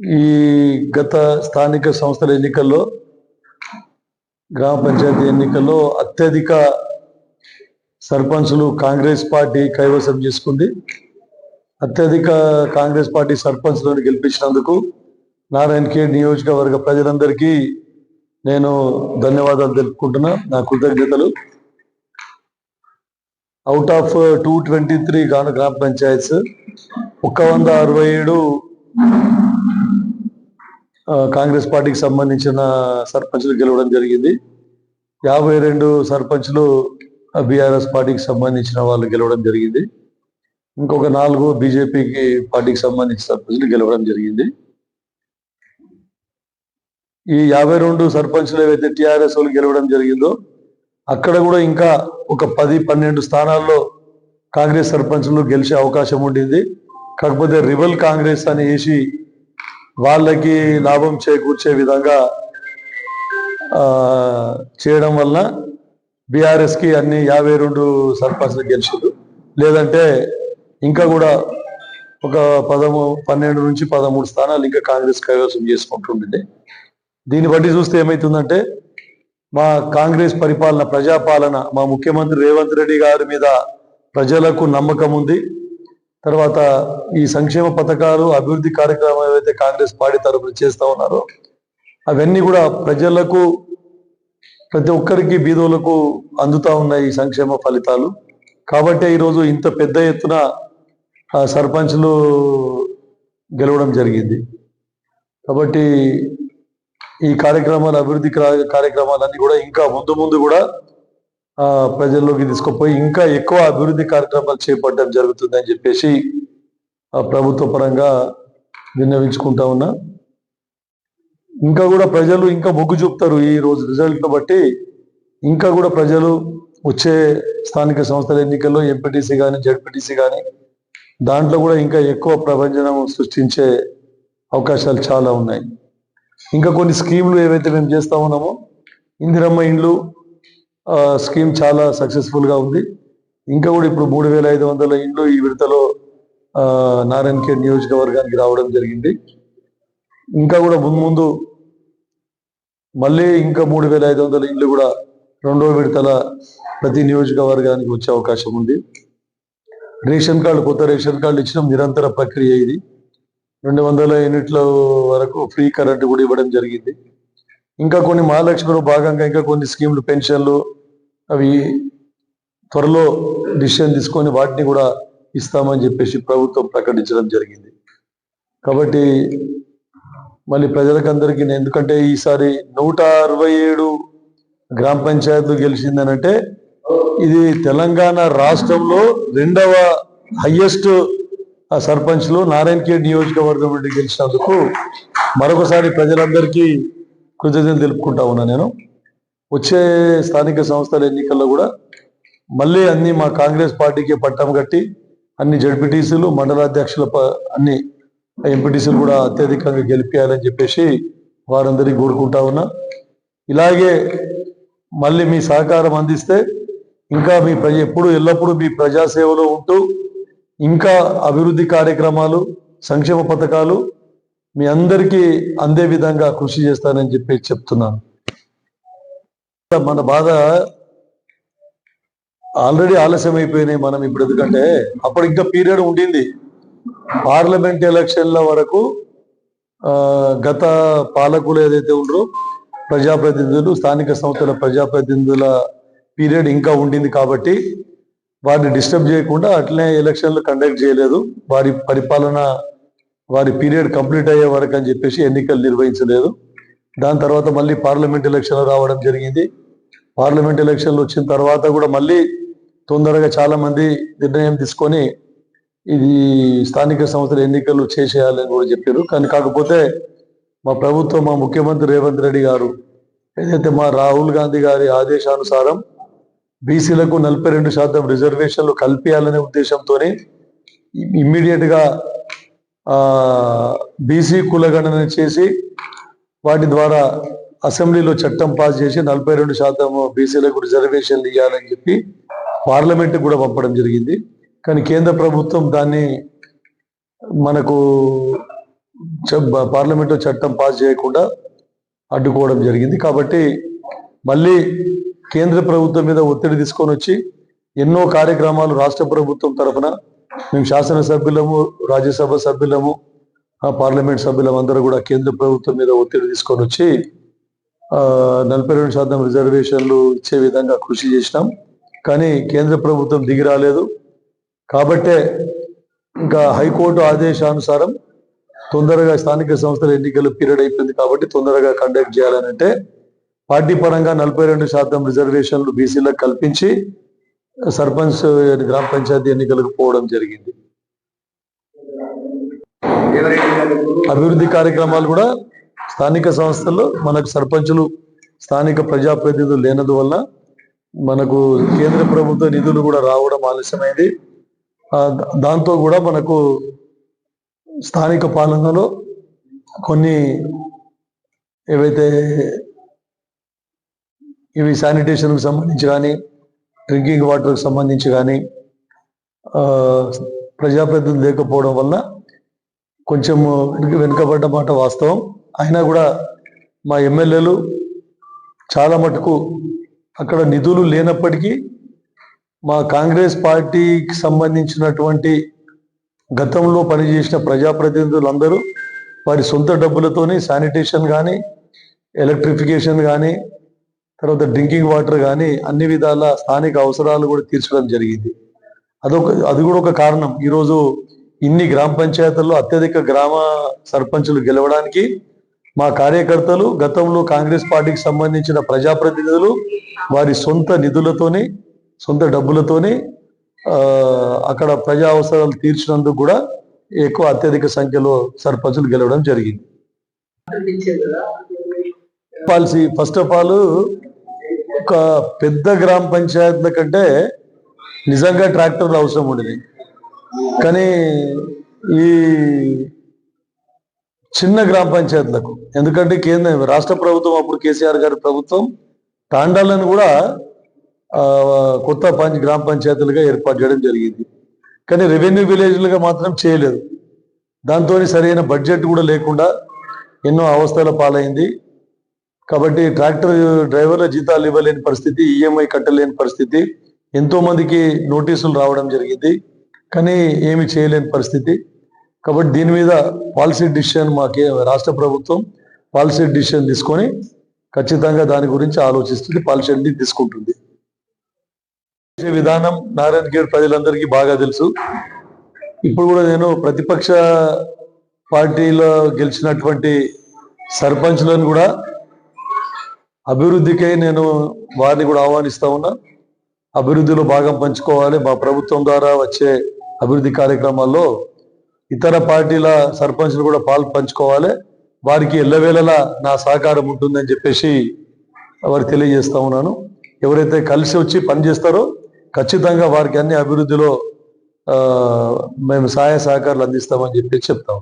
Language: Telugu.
ఈ గత స్థానిక సంస్థల ఎన్నికల్లో గ్రామ పంచాయతీ ఎన్నికల్లో అత్యధిక సర్పంచులు కాంగ్రెస్ పార్టీ కైవసం చేసుకుంది. అత్యధిక కాంగ్రెస్ పార్టీ సర్పంచ్లను గెలిపించినందుకు నారాయణ ఖేడ్ నియోజకవర్గ ప్రజలందరికీ నేను ధన్యవాదాలు తెలుపుకుంటున్నా. నా కృతజ్ఞతలు. Out of two twenty three గాను గ్రామ పంచాయత్స్ ఒక వంద అరవై ఏడు కాంగ్రెస్ పార్టీకి సంబంధించిన సర్పంచ్లు గెలవడం జరిగింది. యాభై రెండు సర్పంచ్లు బీఆర్ఎస్ పార్టీకి సంబంధించిన వాళ్ళు గెలవడం జరిగింది. ఇంకొక నాలుగు బీజేపీకి పార్టీకి సంబంధించిన సర్పంచ్లు గెలవడం జరిగింది. ఈ యాభై రెండు సర్పంచ్లు ఏవైతే టీఆర్ఎస్ వాళ్ళు గెలవడం జరిగిందో అక్కడ కూడా ఇంకా ఒక పది పన్నెండు స్థానాల్లో కాంగ్రెస్ సర్పంచ్లు గెలిచే అవకాశం ఉండింది. కాకపోతే రిబల్ కాంగ్రెస్ అని వేసి వాళ్ళకి లాభం చేకూర్చే విధంగా చేయడం వలన బీఆర్ఎస్కి అన్ని యాభై రెండు సర్పంచ్లు గెలిచారు లేదంటే ఇంకా కూడా ఒక పదము పన్నెండు నుంచి పదమూడు స్థానాలు ఇంకా కాంగ్రెస్ కైవసం చేసుకుంటుండే దీన్ని బట్టి చూస్తే ఏమవుతుందంటే మా కాంగ్రెస్ పరిపాలన ప్రజాపాలన మా ముఖ్యమంత్రి రేవంత్ రెడ్డి గారి మీద ప్రజలకు నమ్మకం ఉంది. తర్వాత ఈ సంక్షేమ పథకాలు అభివృద్ధి కార్యక్రమాలు ఏవైతే కాంగ్రెస్ పార్టీ తరఫున చేస్తూ ఉన్నారో అవన్నీ కూడా ప్రజలకు ప్రతి ఒక్కరికి బీదోలకు అందుతా ఉన్నాయి ఈ సంక్షేమ ఫలితాలు. కాబట్టి ఈరోజు ఇంత పెద్ద ఎత్తున ఆ, సర్పంచ్లు గెలవడం జరిగింది. కాబట్టి ఈ కార్యక్రమాలు అభివృద్ధి కార్యక్రమాలన్నీ కూడా ఇంకా ముందు ముందు కూడా ప్రజల్లోకి తీసుకుపోయి ఇంకా ఎక్కువ అభివృద్ధి కార్యక్రమాలు చేపట్టడం జరుగుతుంది అని చెప్పేసి ప్రభుత్వ పరంగా విన్నవించుకుంటా ఉన్నా. ఇంకా కూడా ప్రజలు ఇంకా మొగ్గు చూపుతారు ఈ రోజు రిజల్ట్ను బట్టి. ఇంకా కూడా ప్రజలు వచ్చే స్థానిక సంస్థల ఎన్నికల్లో ఎంపీటీసీ కానీ జడ్పీటీసీ కానీ దాంట్లో కూడా ఇంకా ఎక్కువ ప్రభంజనం సృష్టించే అవకాశాలు చాలా ఉన్నాయి. ఇంకా కొన్ని స్కీములు ఏవైతే మేము చేస్తా ఉన్నామో ఇందిరమ్మ ఇండ్లు స్కీమ్ చాలా సక్సెస్ఫుల్గా ఉంది. ఇంకా కూడా ఇప్పుడు మూడు వేల ఐదు వందల ఇండ్లు ఈ విడతలో నారాయణ ఖేడ్ నియోజకవర్గానికి రావడం జరిగింది. ఇంకా కూడా ముందు ముందు మళ్ళీ ఇంకా మూడు వేల ఐదు వందల ఇండ్లు కూడా రెండో విడతల ప్రతి నియోజకవర్గానికి వచ్చే అవకాశం ఉంది. రేషన్ కార్డు కొత్త రేషన్ కార్డులు ఇచ్చిన నిరంతర ప్రక్రియ ఇది. రెండు వందల యూనిట్ల వరకు ఫ్రీ కరెంట్ కూడా ఇవ్వడం జరిగింది. ఇంకా కొన్ని మహాలక్ష్మిలో భాగంగా ఇంకా కొన్ని స్కీములు పెన్షన్లు అవి త్వరలో డిసిషన్ తీసుకొని వాటిని కూడా ఇస్తామని చెప్పేసి ప్రభుత్వం ప్రకటించడం జరిగింది. కాబట్టి మళ్ళీ ప్రజలకందరికీ ఎందుకంటే ఈసారి నూట అరవై ఏడు గ్రామ పంచాయతీలు గెలిచిందనంటే ఇది తెలంగాణ రాష్ట్రంలో రెండవ హయ్యెస్ట్ ఆ సర్పంచ్లు నారాయణ నియోజకవర్గం నుండి గెలిచినందుకు మరొకసారి ప్రజలందరికీ కృతజ్ఞతలు తెలుపుకుంటా ఉన్నా నేను. వచ్చే స్థానిక సంస్థల ఎన్నికల్లో కూడా మళ్ళీ అన్ని మా కాంగ్రెస్ పార్టీకి పట్టం కట్టి అన్ని జడ్పీటీసీలు మండలాధ్యక్షుల అన్ని ఎంపీటీసీలు కూడా అత్యధికంగా గెలిపించాలని చెప్పేసి వారందరికీ కోరుకుంటా ఉన్నా. ఇలాగే మళ్ళీ మీ సహకారం అందిస్తే ఇంకా మీ ప్రజ ఎప్పుడు ఎల్లప్పుడూ మీ ప్రజాసేవలో ఉంటూ ఇంకా అభివృద్ధి కార్యక్రమాలు సంక్షేమ పథకాలు మీ అందరికీ అందే విధంగా కృషి చేస్తానని చెప్పి చెప్తున్నాను. మన బాధ ఆల్రెడీ ఆలస్యం అయిపోయినాయి మనం ఇప్పుడు ఎందుకంటే అప్పుడు ఇంకా పీరియడ్ ఉండింది. పార్లమెంట్ ఎలక్షన్ల వరకు గత పాలకులు ఏదైతే ఉండరో ప్రజాప్రతినిధులు స్థానిక సంస్థల ప్రజాప్రతినిధుల పీరియడ్ ఇంకా ఉండింది కాబట్టి వారిని డిస్టర్బ్ చేయకుండా అట్లనే ఎలక్షన్లు కండక్ట్ చేయలేదు. వారి పరిపాలన వారి పీరియడ్ కంప్లీట్ అయ్యే వరకు అని చెప్పేసి ఎన్నికలు నిర్వహించలేదు. దాని తర్వాత మళ్ళీ పార్లమెంట్ ఎలక్షన్లు రావడం జరిగింది. పార్లమెంట్ ఎలక్షన్లు వచ్చిన తర్వాత కూడా మళ్ళీ తొందరగా చాలామంది నిర్ణయం తీసుకొని ఇది స్థానిక సంస్థల ఎన్నికలు చేసేయాలని కూడా చెప్పారు. కానీ కాకపోతే మా ప్రభుత్వం మా ముఖ్యమంత్రి రేవంత్ రెడ్డి గారు ఏదైతే మా రాహుల్ గాంధీ గారి ఆదేశానుసారం బీసీలకు నలభై రెండు శాతం రిజర్వేషన్లు కల్పించాలనే ఉద్దేశంతోనే ఇమ్మీడియట్గా బీసీ కులగణన చేసి వాటి ద్వారా అసెంబ్లీలో చట్టం పాస్ చేసి నలభై రెండు శాతం బీసీలకు రిజర్వేషన్లు ఇవ్వాలని చెప్పి పార్లమెంట్ కూడా పంపడం జరిగింది. కానీ కేంద్ర ప్రభుత్వం దాన్ని మనకు పార్లమెంట్లో చట్టం పాస్ చేయకుండా అడ్డుకోవడం జరిగింది. కాబట్టి మళ్ళీ కేంద్ర ప్రభుత్వం మీద ఒత్తిడి తీసుకొని వచ్చి ఎన్నో కార్యక్రమాలు రాష్ట్ర ప్రభుత్వం తరఫున మేము శాసనసభ్యులము రాజ్యసభ సభ్యులము ఆ పార్లమెంట్ సభ్యులం అందరూ కూడా కేంద్ర ప్రభుత్వం మీద ఒత్తిడి తీసుకొని వచ్చి నలభై రెండు శాతం రిజర్వేషన్లు ఇచ్చే విధంగా కృషి చేసినాం. కానీ కేంద్ర ప్రభుత్వం దిగి రాలేదు. కాబట్టే ఇంకా హైకోర్టు ఆదేశానుసారం తొందరగా స్థానిక సంస్థల ఎన్నికలు పీరియడ్ అయిపోయింది కాబట్టి తొందరగా కండక్ట్ చేయాలని అంటే పార్టీ పరంగా నలభై రెండు శాతం రిజర్వేషన్లు బీసీలకు కల్పించి సర్పంచ్ గ్రామ పంచాయతీ ఎన్నికలకు పోవడం జరిగింది. అభివృద్ధి కార్యక్రమాలు కూడా స్థానిక సంస్థల్లో మనకు సర్పంచులు స్థానిక ప్రజాప్రతినిధులు లేనందు వల్ల మనకు కేంద్ర ప్రభుత్వ నిధులు కూడా రావడం ఆలస్యమైంది. దాంతో కూడా మనకు స్థానిక పాలనలో కొన్ని ఏవైతే ఇవి శానిటేషన్కి సంబంధించి కానీ డ్రింకింగ్ వాటర్కి సంబంధించి కానీ ప్రజాప్రతినిధులు లేకపోవడం వల్ల కొంచెం వెనుకబడ్డ మాట వాస్తవం. అయినా కూడా మా ఎమ్మెల్యేలు చాలా మటుకు అక్కడ నిధులు లేనప్పటికీ మా కాంగ్రెస్ పార్టీకి సంబంధించినటువంటి గతంలో పనిచేసిన ప్రజాప్రతినిధులందరూ వారి సొంత డబ్బులతోని శానిటేషన్ కానీ ఎలక్ట్రిఫికేషన్ కానీ తర్వాత డ్రింకింగ్ వాటర్ కానీ అన్ని విధాల స్థానిక అవసరాలు కూడా తీర్చడం జరిగింది. అదొక అది కూడా ఒక కారణం. ఈరోజు ఇన్ని గ్రామ పంచాయతీల్లో అత్యధిక గ్రామ సర్పంచులు గెలవడానికి మా కార్యకర్తలు గతంలో కాంగ్రెస్ పార్టీకి సంబంధించిన ప్రజాప్రతినిధులు వారి సొంత నిధులతోని సొంత డబ్బులతోని అక్కడ ప్రజా అవసరాలు తీర్చినందుకు కూడా ఎక్కువ అత్యధిక సంఖ్యలో సర్పంచులు గెలవడం జరిగింది. పాలసీ ఫస్ట్ ఆఫ్ ఆల్ ఒక పెద్ద గ్రామ పంచాయతీల కంటే నిజంగా ట్రాక్టర్లు అవసరం ఉండేది. కానీ ఈ చిన్న గ్రామ పంచాయతీలకు ఎందుకంటే కేంద్ర రాష్ట్ర ప్రభుత్వం అప్పుడు కేసీఆర్ గారి ప్రభుత్వం తాండాలను కూడా కొత్త పంచ గ్రామ పంచాయతీలుగా ఏర్పాటు చేయడం జరిగింది. కానీ రెవెన్యూ విలేజ్లుగా మాత్రం చేయలేదు. దాంతో సరైన బడ్జెట్ కూడా లేకుండా ఎన్నో అవస్థల పాలైంది. కాబట్టి ట్రాక్టర్ డ్రైవర్ల జీతాలు ఇవ్వలేని పరిస్థితి ఈఎంఐ కట్టలేని పరిస్థితి ఎంతో మందికి నోటీసులు రావడం జరిగింది కానీ ఏమి చేయలేని పరిస్థితి. కాబట్టి దీని మీద పాలసీ డిసిషన్ మాకే రాష్ట్ర ప్రభుత్వం పాలసీ డిసిషన్ తీసుకొని ఖచ్చితంగా దాని గురించి ఆలోచిస్తుంది పాలసీ తీసుకుంటుంది. విధానం నారాయణ గేడ్ ప్రజలందరికీ బాగా తెలుసు. ఇప్పుడు కూడా నేను ప్రతిపక్ష పార్టీలో గెలిచినటువంటి సర్పంచ్లను కూడా అభివృద్ధికై నేను వారిని కూడా ఆహ్వానిస్తా ఉన్నా. అభివృద్ధిలో భాగం పంచుకోవాలి. మా ప్రభుత్వం ద్వారా వచ్చే అభివృద్ధి కార్యక్రమాల్లో ఇతర పార్టీల సర్పంచ్లు కూడా పాలు పంచుకోవాలి. వారికి ఎల్లవేళలా నా సహకారం ఉంటుందని చెప్పేసి వారికి తెలియజేస్తా ఉన్నాను. ఎవరైతే కలిసి వచ్చి పనిచేస్తారో ఖచ్చితంగా వారికి అన్ని అభివృద్ధిలో మేము సహాయ సహకారాలు అందిస్తామని చెప్పి చెప్తాం